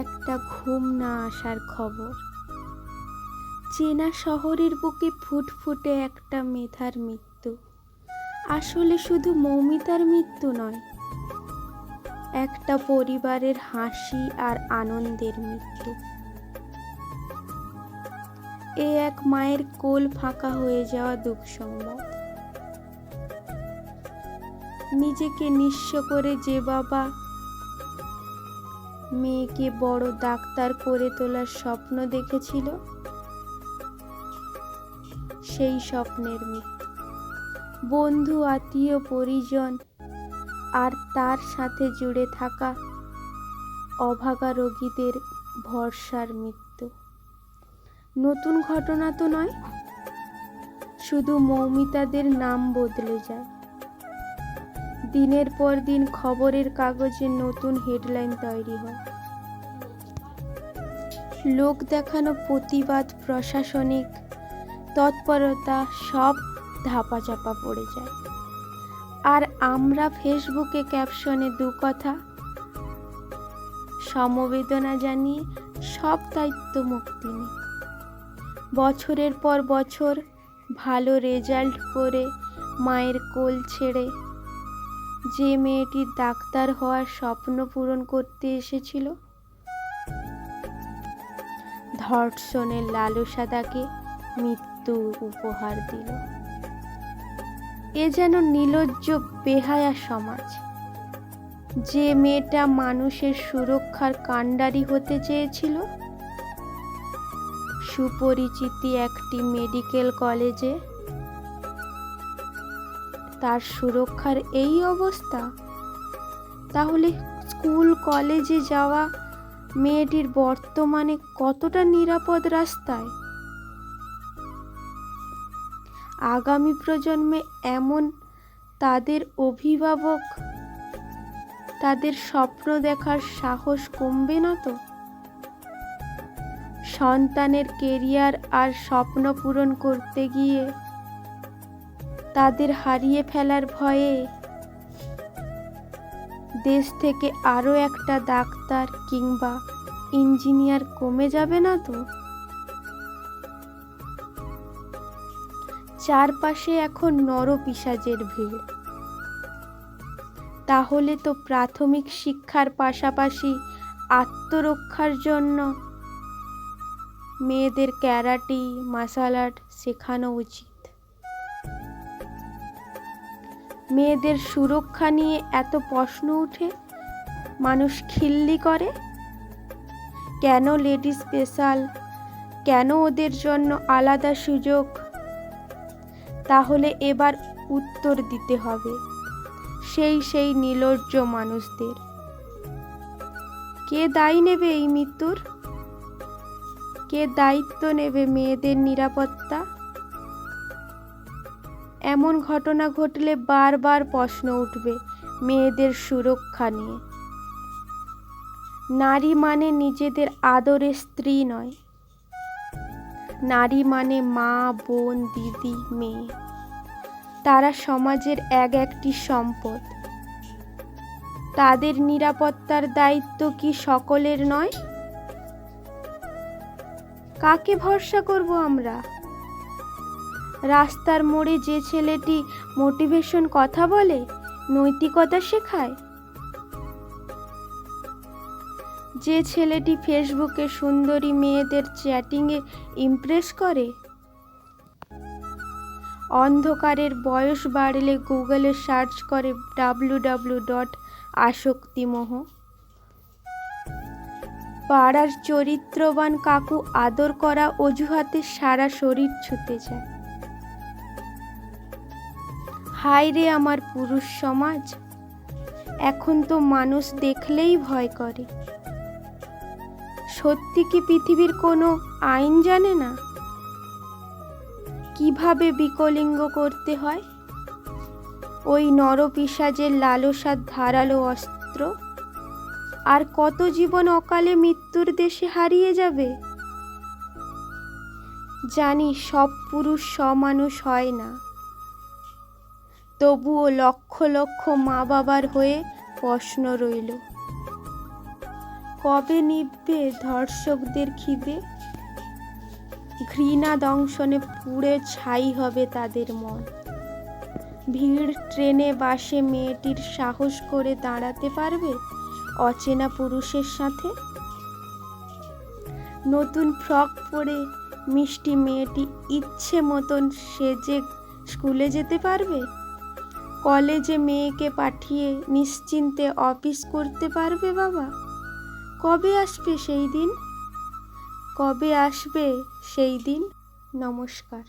একটা ঘুম না আসার খবর। চেনা শহরের বুকে ফুটফুটে একটা মেধার মৃত্যু। আসলে শুধু মৌমিতার মৃত্যু নয়, একটা পরিবারের হাসি আর আনন্দের মৃত্যু। এ এক মায়ের কোল ফাঁকা হয়ে যাওয়া দুঃখ সংবাদ নিজেকে নিঃস্ব করে যে বাবা মেয়েকে বড় ডাক্তার করে তোলার স্বপ্ন দেখেছিল? সেই স্বপ্নের মৃত্যু বন্ধু, আত্মীয়, পরিজন আর তার সাথে জুড়ে থাকা অভাগা রোগীদের ভরসার মৃত্যু। নতুন ঘটনা তো নয়, শুধু মৌমিতাদের নাম বদলে যায়। দিনের পর দিন খবরের কাগজে নতুন হেডলাইন তৈরি হয়। লোক দেখানো প্রতিবাদ, প্রশাসনিক তৎপরতা সব ধাপাচাপা পড়ে যায়। আর আমরা ফেসবুকে ক্যাপশনে দু কথা, সমবেদনা জানিয়ে সব দায়িত্ব মুক্তি নিই। বছরের পর বছর ভালো রেজাল্ট করে মায়ের কোল ছেড়ে যে মেয়েটি ডাক্তার হওয়ার স্বপ্ন পূরণ করতে এসেছিল? ধর্ষণের লালসা তাকে মৃত্যু উপহার দিল। এ যেন নির্লজ্জ বেহায়া সমাজ। যে মেয়েটা মানুষের সুরক্ষার কাণ্ডারি হতে চেয়েছিল? সুপরিচিতি একটি মেডিকেল কলেজে তার সুরক্ষার এই অবস্থা? তাহলে স্কুল, কলেজে যাওয়া মেয়েটির বর্তমানে কতটা নিরাপদ রাস্তায়? আগামী প্রজন্মে এমন তাদের অভিভাবক, তাদের স্বপ্ন দেখার সাহস কমবে না তো? সন্তানের কেরিয়ার আর স্বপ্ন পূরণ করতে গিয়ে তাদের হারিয়ে ফেলার ভয়ে। দেশ থেকে আরও একটা ডাক্তার কিংবা ইঞ্জিনিয়ার কমে যাবে না তো? চারপাশে এখন নরপিসাজের ভিড়। তাহলে তো প্রাথমিক শিক্ষার পাশাপাশি আত্মরক্ষার জন্য মেয়েদের ক্যারাটি, মার্শাল আর্ট শেখানো উচিত। মেয়েদের সুরক্ষা নিয়ে এত প্রশ্ন উঠে? মানুষ খিল্লি করে? কেন লেডি স্পেশাল? কেন ওদের জন্য আলাদা সুযোগ? তাহলে এবার উত্তর দিতে হবে সেই সেই নির্লজ্জ মানুষদের। কে দায়ী নেবে এই মৃত্যুর? কে দায়িত্ব নেবে মেয়েদের নিরাপত্তা? এমন ঘটনা ঘটলে বারবার প্রশ্ন উঠবে মেয়েদের সুরক্ষা নিয়ে। নারী মানে নিজেদের আদরের স্ত্রী নয়। নারী মানে মা, বোন, দিদি, মেয়ে। তারা সমাজের এক একটি সম্পদ। তাদের নিরাপত্তার দায়িত্ব কি সকলের নয়? কাকে ভরসা করব আমরা? রাস্তার মোড়ে যে ছেলেটি মোটিভেশন কথা বলে, নৈতিকতা শেখায়। যে ছেলেটি ফেসবুকে সুন্দরী মেয়েদের চ্যাটিংয়ে ইমপ্রেস করে। অন্ধকারের বয়স বাড়লে গুগলে সার্চ করে ডাব্লু ডাব্লু ডট আসক্তিমোহ। পাড়ার চরিত্রবান কাকু আদর করা অজুহাতে সারা শরীর ছুতে যায় হায় রে আমার পুরুষ সমাজ। এখন তো মানুষ দেখলেই ভয় করে। সত্যি কি পৃথিবীর কোনো আইন জানে না? কীভাবে বিকলিঙ্গ করতে হয়? ওই নরপিসাজের লালসার ধারালো অস্ত্র? আর কত জীবন অকালে মৃত্যুর দেশে হারিয়ে যাবে? জানি সব পুরুষ সমানুষ হয় না। তবুও লক্ষ লক্ষ মা বাবার হয়ে প্রশ্ন রইল। কবে নিববে ধর্ষকদের খিদে? ঘৃণা দংশনে পুড়ে ছাই হবে তাদের মন। ভিড় ট্রেনে বাসে মেয়েটির সাহস করে দাঁড়াতে পারবে অচেনা পুরুষের সাথে? নতুন ফ্রক পরে মিষ্টি মেয়েটি ইচ্ছে মতন সেজে স্কুলে যেতে পারবে? কলেজে মেয়েকে পাঠিয়ে নিশ্চিন্তে অফিস করতে পারবে বাবা? কবে আসবে সেই দিন? কবে আসবে সেই দিন? নমস্কার।